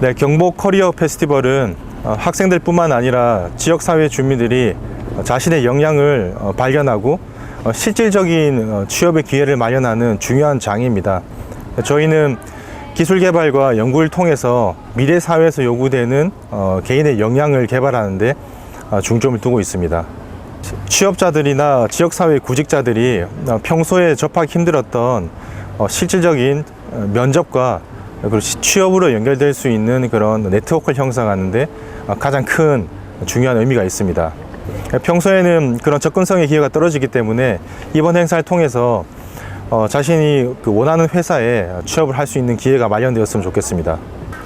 네, 경복 커리어 페스티벌은 어, 학생들 뿐만 아니라 지역 사회 주민들이 어, 자신의 역량을 어, 발견하고 어, 실질적인 어, 취업의 기회를 마련하는 중요한 장입니다. 저희는 기술 개발과 연구를 통해서 미래 사회에서 요구되는 어, 개인의 역량을 개발하는데 어, 중점을 두고 있습니다. 취업자들이나 지역사회 구직자들이 어, 평소에 접하기 힘들었던 어, 실질적인 어, 면접과 그리고 시- 취업으로 연결될 수 있는 그런 네트워크를 형성하는데 어, 가장 큰 중요한 의미가 있습니다. 평소에는 그런 접근성의 기회가 떨어지기 때문에 이번 행사를 통해서 어, 자신이 그 원하는 회사에 취업을 할 수 있는 기회가 마련되었으면 좋겠습니다.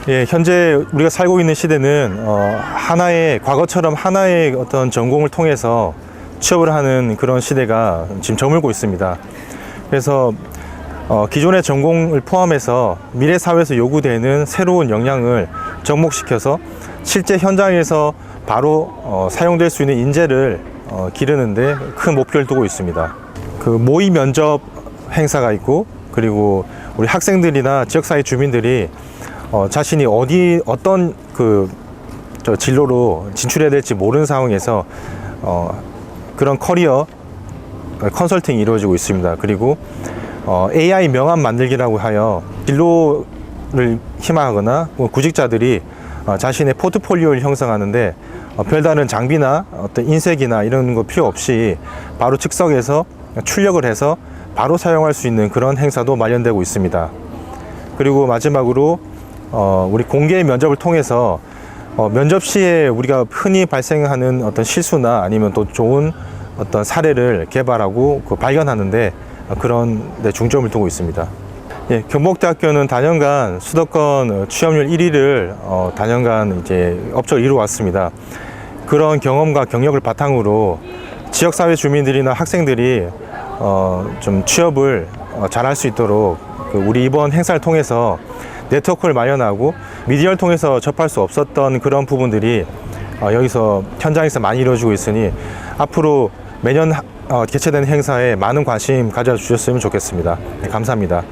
예, 현재 우리가 살고 있는 시대는 어, 하나의 과거처럼 하나의 어떤 전공을 통해서 취업을 하는 그런 시대가 지금 저물고 있습니다. 그래서 어, 기존의 전공을 포함해서 미래 사회에서 요구되는 새로운 역량을 접목시켜서 실제 현장에서 바로 어, 사용될 수 있는 인재를 어, 기르는데 큰 목표를 두고 있습니다. 그 모의 면접 행사가 있고 그리고 우리 학생들이나 지역사회 주민들이 어, 자신이 어디 어떤 그저 진로로 진출해야 될지 모르는 상황에서 어, 그런 커리어 컨설팅이 이루어지고 있습니다. 그리고 어, AI 명함 만들기라고 하여 진로를 희망하거나 뭐 구직자들이 어, 자신의 포트폴리오를 형성하는데 어, 별다른 장비나 어떤 인쇄기나 이런 거 필요 없이 바로 즉석에서 출력을 해서 바로 사용할 수 있는 그런 행사도 마련되고 있습니다. 그리고 마지막으로 어, 우리 공개 면접을 통해서 어, 면접 시에 우리가 흔히 발생하는 어떤 실수나 아니면 또 좋은 어떤 사례를 개발하고 그 발견하는데 어, 그런 데 중점을 두고 있습니다. 예, 경북대학교는 단연간 수도권 취업률 1위를 어, 단연간 이제 업적을 이루어왔습니다. 그런 경험과 경력을 바탕으로 지역사회 주민들이나 학생들이 어, 좀 취업을 어, 잘할 수 있도록 그 우리 이번 행사를 통해서 네트워크를 마련하고 미디어를 통해서 접할 수 없었던 그런 부분들이 어, 여기서 현장에서 많이 이루어지고 있으니 앞으로 매년 하- 어, 개최되는 행사에 많은 관심 가져주셨으면 좋겠습니다. 네, 감사합니다.